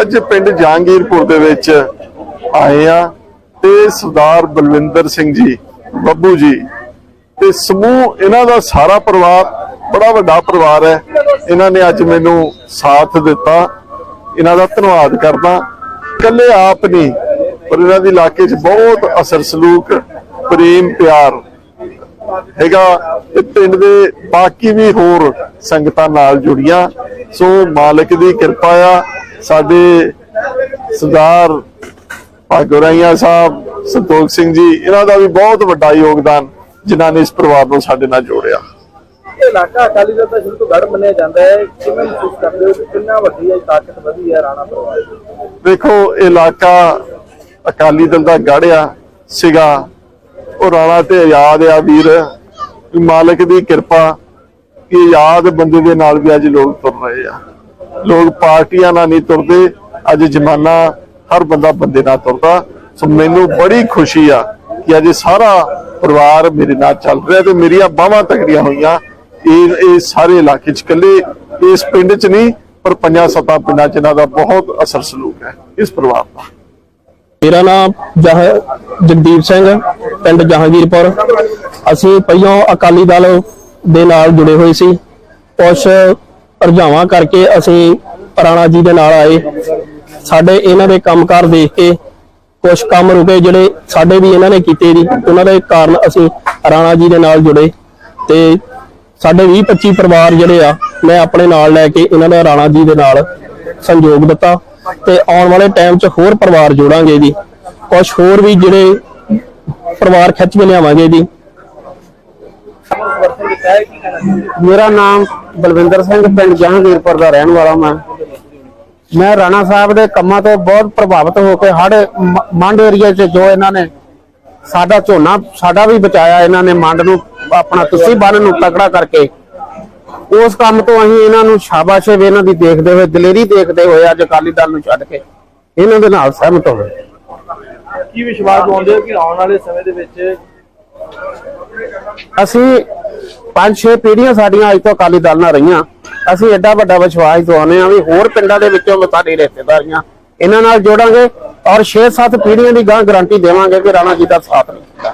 ਅੱਜ ਪਿੰਡ ਜਹਾਂਗੀਰਪੁਰ ਦੇ ਵਿੱਚ ਆਏ ਆ ਤੇ ਸਰਦਾਰ ਬਲਵਿੰਦਰ ਸਿੰਘ ਜੀ, ਬੱਬੂ ਜੀ ਤੇ ਸਮੂਹ, ਇਹਨਾਂ ਦਾ ਸਾਰਾ ਪਰਿਵਾਰ, ਬੜਾ ਵੱਡਾ ਪਰਿਵਾਰ ਹੈ। ਇਹਨਾਂ ਨੇ ਅੱਜ ਮੈਨੂੰ ਸਾਥ ਦਿੱਤਾ। ਇਹਨਾਂ ਦਾ ਧੰਨਵਾਦ ਕਰਦਾ। ਇਕੱਲੇ ਆਪ ਨਹੀਂ, ਪਰ ਇਹਨਾਂ ਦੇ ਇਲਾਕੇ 'ਚ ਬਹੁਤ ਅਸਰ ਸਲੂਕ, ਪ੍ਰੇਮ, ਪਿਆਰ ਹੈਗਾ ਤੇ ਪਿੰਡ ਦੇ ਬਾਕੀ ਵੀ ਹੋਰ ਸੰਗਤਾਂ ਨਾਲ ਜੁੜੀਆਂ। ਸੋ ਮਾਲਕ ਦੀ ਕਿਰਪਾ ਆ। ਸਾਡੇ ਸਰਦਾਰ ਭਾਗੋਰਾਈਆ ਸਾਹਿਬ ਸੰਤੋਖ ਸਿੰਘ ਜੀ ਇਹਨਾਂ ਦਾ ਵੀ ਬਹੁਤ ਵੱਡਾ ਯੋਗਦਾਨ ਜਿਨ੍ਹਾਂ ਨੇ ਇਸ ਪਰਿਵਾਰ ਨੂੰ ਸਾਡੇ ਨਾਲ ਜੋੜਿਆ। ਇਲਾਕਾ ਅਕਾਲੀ ਦਲ ਦਾ ਸ਼ੁਰੂ ਤੋਂ ਗੜ ਮੰਨਿਆ ਜਾਂਦਾ ਹੈ। ਕਿਵੇਂ ਮਹਿਸੂਸ ਕਰਦੇ ਹੋ ਕਿ ਕਿੰਨਾ ਵੱਡੀ ਹੈ ਤਾਕਤ ਵਧੀ ਹੈ ਰਾਣਾ ਪਰਿਵਾਰ ਦੀ? ਵੇਖੋ ਇਹ ਇਲਾਕਾ ਅਕਾਲੀ ਦਲ ਦਾ ਗੜਿਆ ਸੀਗਾ। ਉਹ ਰਾਣਾ ਤੇ ਆਜ਼ਾਦ ਆ ਵੀਰ। ਮਾਲਕ ਦੀ ਕਿਰਪਾ ਕਿ ਆਜ਼ਾਦ ਬੰਦੇ ਦੇ ਨਾਲ ਵੀ ਅੱਜ ਲੋਕ ਤੁਰ ਰਹੇ ਆ। ਲੋਕ ਪਾਰਟੀਆਂ ਨਾਲ ਨਹੀਂ ਤੁਰਦੇ, ਅੱਜ ਜ਼ਮਾਨਾ ਹਰ ਬੰਦਾ ਬੰਦੇ ਨਾਲ ਤੁਰਦਾ। ਸੋ ਮੈਨੂੰ ਬੜੀ ਖੁਸ਼ੀ ਆ ਕਿ ਅੱਜ ਸਾਰਾ ਪਰਿਵਾਰ ਮੇਰੇ ਨਾਲ ਚੱਲ ਰਿਹਾ ਤੇ ਮੇਰੀਆਂ ਬਾਹਾਂ ਤਕੜੀਆਂ ਹੋਈਆਂ। ਇਹ ਇਹ ਸਾਰੇ ਇਲਾਕੇ ਚ ਇਕੱਲੇ, ਇਸ ਪਿੰਡ ਚ ਨਹੀਂ, ਪਰ ਪੰਜਾਂ ਸੱਤਾਂ ਪਿੰਡਾਂ ਚ ਇਹਨਾਂ ਦਾ ਬਹੁਤ ਅਸਰ ਸਲੂਕ ਹੈ, ਇਸ ਪਰਿਵਾਰ ਦਾ। ਮੇਰਾ ਨਾਮ ਜਹ, ਜਗਦੀਪ ਸਿੰਘ ਪਿੰਡ ਜਹਾਂਗੀਰਪੁਰ। ਅਸੀਂ ਪਹਿਲਾਂ ਅਕਾਲੀ ਦਲ ਦੇ ਨਾਲ ਜੁੜੇ ਹੋਏ ਸੀ। ਕੁਛ ਰੁਝਾਵਾਂ ਕਰਕੇ ਅਸੀਂ ਰਾਣਾ ਜੀ ਦੇ ਨਾਲ ਆਏ। ਸਾਡੇ ਇਹਨਾਂ ਦੇ ਕੰਮਕਾਰ ਦੇਖ ਕੇ ਕੁਝ ਕੰਮ ਰੁਕੇ ਜਿਹੜੇ ਸਾਡੇ ਵੀ ਇਹਨਾਂ ਨੇ ਕੀਤੇ ਦੀ ਉਹਨਾਂ ਦੇ ਕਾਰਨ ਅਸੀਂ ਰਾਣਾ ਜੀ ਦੇ ਨਾਲ ਜੁੜੇ ਤੇ ਸਾਡੇ 20 25 ਪਰਿਵਾਰ ਜਿਹੜੇ ਆ, ਮੈਂ ਆਪਣੇ ਨਾਲ ਲੈ ਕੇ ਇਹਨਾਂ ਦਾ ਰਾਣਾ ਜੀ ਦੇ ਨਾਲ ਸੰਯੋਗ ਦਿੱਤਾ ਤੇ ਆਉਣ ਵਾਲੇ ਟਾਈਮ 'ਚ ਹੋਰ ਪਰਿਵਾਰ ਜੋੜਾਂਗੇ ਜੀ। ਕੁਝ ਹੋਰ ਵੀ ਜਿਹੜੇ ਪਰਿਵਾਰ ਖਿੱਚ ਕੇ ਲਿਆਵਾਂਗੇ ਜੀ ਸਮਰਥਨ ਦਿੱਤਾ ਹੈ ਕੀ ਕਹਿਣਾ ਚਾਹੁੰਦੇ ਹੋ? ਮੇਰਾ ਨਾਮ ਬਲਵਿੰਦਰ ਸਿੰਘ, ਪਿੰਡ ਜਹਾਂਗੀਰਪੁਰ ਦਾ ਰਹਿਣ ਵਾਲਾ ਮੈਂ। ਮੈਂ ਰਾਣਾ ਸਾਹਿਬ ਦੇ ਕੰਮਾਂ ਤੋਂ ਬਹੁਤ ਪ੍ਰਭਾਵਿਤ ਹੋ ਕੇ ਹੜ ਮੰਡ ਏਰੀਆ 'ਚ ਜੋ ਇਹਨਾਂ ਨੇ ਸਾਡਾ ਝੋਨਾ, ਸਾਡਾ ਵੀ ਬਚਾਇਆ ਇਹਨਾਂ ਨੇ ਮੰਡ ਨੂੰ, ਆਪਣਾ ਤੁਸੀਂ ਬੰਨ ਨੂੰ ਤਕੜਾ ਕਰਕੇ। ਉਸ ਕੰਮ ਤੋਂ ਅਸੀਂ ਇਹਨਾਂ ਨੂੰ ਸ਼ਾਬਾਸ਼ ਵੀ ਇਹਨਾਂ ਦੀ ਦੇਖਦੇ ਹੋਏ, ਦਲੇਰੀ ਦੇਖਦੇ ਹੋਏ ਅੱਜ ਅਕਾਲੀ ਦਲ ਨੂੰ ਛੱਡ ਕੇ ਇਹਨਾਂ ਦੇ ਨਾਲ ਸਹਿਮਤ ਹੋਵੇ ਕੀ ਵਿਸ਼ਵਾਸ ਦਵਾਉਂਦੇ ਹੋ ਕਿ ਆਉਣ ਵਾਲੇ ਸਮੇਂ ਦੇ ਵਿੱਚ ਅਸੀਂ ਪੰਜ ਛੇ ਪੀੜ੍ਹੀਆਂ ਸਾਡੀਆਂ ਅੱਜ ਤੋਂ ਅਕਾਲੀ ਦਲ ਨਾਲ ਰਹੀਆਂ। ਅਸੀਂ ਐਡਾ ਵੱਡਾ ਵਿਸ਼ਵਾਸ ਦਵਾਉਂਦੇ ਹਾਂ ਵੀ ਹੋਰ ਪਿੰਡਾਂ ਦੇ ਵਿੱਚੋਂ ਸਾਡੀ ਰਿਸ਼ਤੇਦਾਰੀਆਂ ਇਹਨਾਂ ਨਾਲ ਜੋੜਾਂਗੇ ਔਰ 6-7 ਪੀੜ੍ਹੀਆਂ ਦੀ ਗਾਂ ਗਾਰੰਟੀ ਦੇਵਾਂਗੇ ਕਿ ਰਾਣਾ ਜੀ ਦਾ ਸਾਥ ਨਹੀਂ